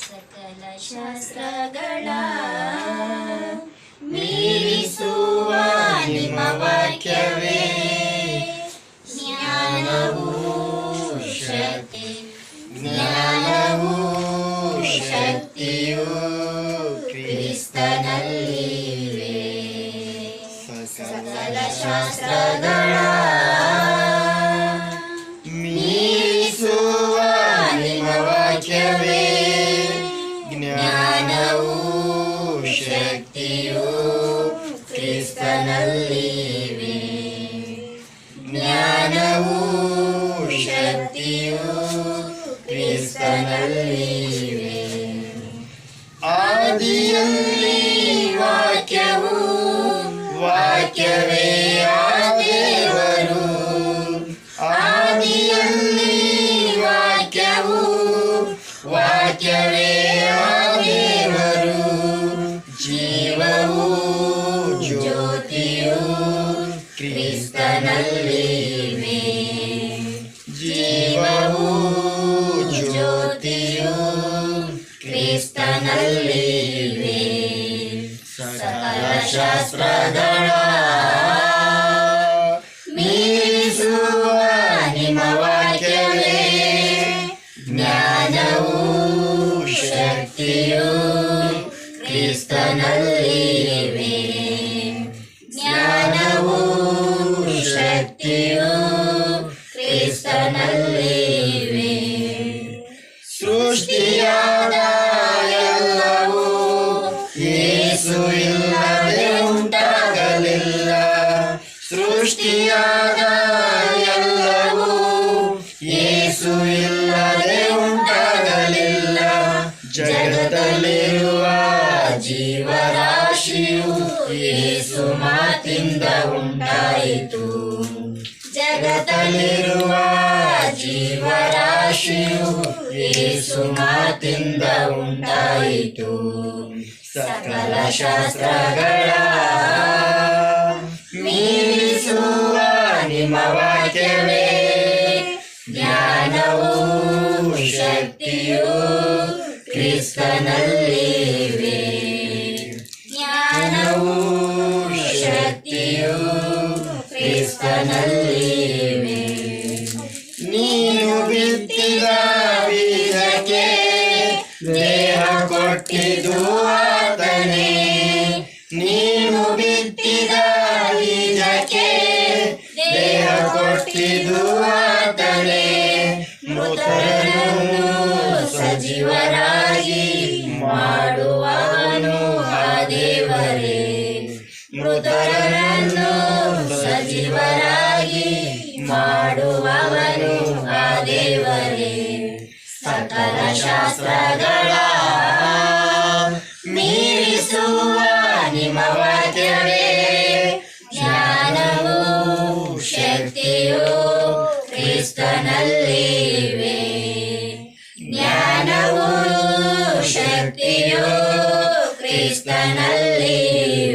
ಸಕಲ ಶಾಸ್ತ್ರಗಳ ಮೀರಿಸುವ ನಿಮ್ಮ ವಾಕ್ಯವೇ. ಜ್ಞಾನವು ಶಕ್ತಿ. ಜ್ಞಾನವು ಶಕ್ತಿಯೂ ಕ್ರಿಸ್ತನಲ್ಲಿವೆ. ಸಕಲ ಶಾಸ್ತ್ರಗಳ ಶಕ್ತಿಯೂ ಕ್ರಿಸ್ತನಲ್ಲಿವೆ. ಜ್ಞಾನವು ಶಕ್ತಿಯು ಕ್ರಿಸ್ತನಲ್ಲಿವೆ. ಆದಿಯಲ್ಲಿ ವಾಕ್ಯವು ವಾಕ್ಯವೇ ಕ್ರಿಸ್ತನಲ್ಲಿವೆ ಜೀವವು ಜ್ಯೋತಿಯು ಕ್ರಿಸ್ತನಲ್ಲಿವೆ ಸಕಲ ಶಾಸ್ತ್ರಗಳ ಮೀರಿಸುವ ನಿಮ್ಮ ವಾಕ್ಯವೇ ಜ್ಞಾನವೂ ಶಕ್ತಿಯೂ ಕ್ರಿಸ್ತನಲ್ಲಿವೆ ಸೃಷ್ಟಿಯಾದ ಎಲ್ಲವೂ ಏಸು ಇಲ್ಲದೆ ಉಂಟಾಗಲಿಲ್ಲ. ಜಗದಲ್ಲಿರುವ ಜೀವರಾಶಿಯು ಯೇಸು ಮಾತಿಂದ ಉಂಟಾಯಿತು. ಜಗದಲ್ಲಿರುವ ಜೀವರಾಶಿಯು ಯೇಸು ಮಾತಿಂದ ಉಂಟಾಯಿತು. ಸಕಲ ಶಾಸ್ತ್ರಗಳ ಮೀರಿಸುವ ನಿಮ್ಮ ವಾಕ್ಯವೇ. ಜ್ಞಾನವೂ ಶಕ್ತಿಯೂ ಕ್ರಿಸ್ತನಲ್ಲಿವೆ ಜ್ಞಾನವೂ ಶಕ್ತಿಯೂ ಕ್ರಿಸ್ತನಲ್ಲಿವೆ ನೀನು ಬಿತ್ತಿದ ಬೀಜಕ್ಕೆ ದೇಹ ಕೊಟ್ಟಿದ್ದು ಆತನೇ. ನೀನು ಬಿತ್ತಿದ ಆತನೇ ಮೃತರನ್ನು ಸಜೀವರಾಗಿ ಮಾಡುವನು ಆ ದೇವರೇ. ಮೃತರನ್ನು ಸಜೀವರಾಗಿ ಮಾಡುವವನು ಆ ದೇವರೇ. ಸಕಲ ಶಾಸ್ತ್ರಗಳ ಜ್ಞಾನವೂ ಶಕ್ತಿಯೂ ಕ್ರಿಸ್ತನಲ್ಲಿವೆ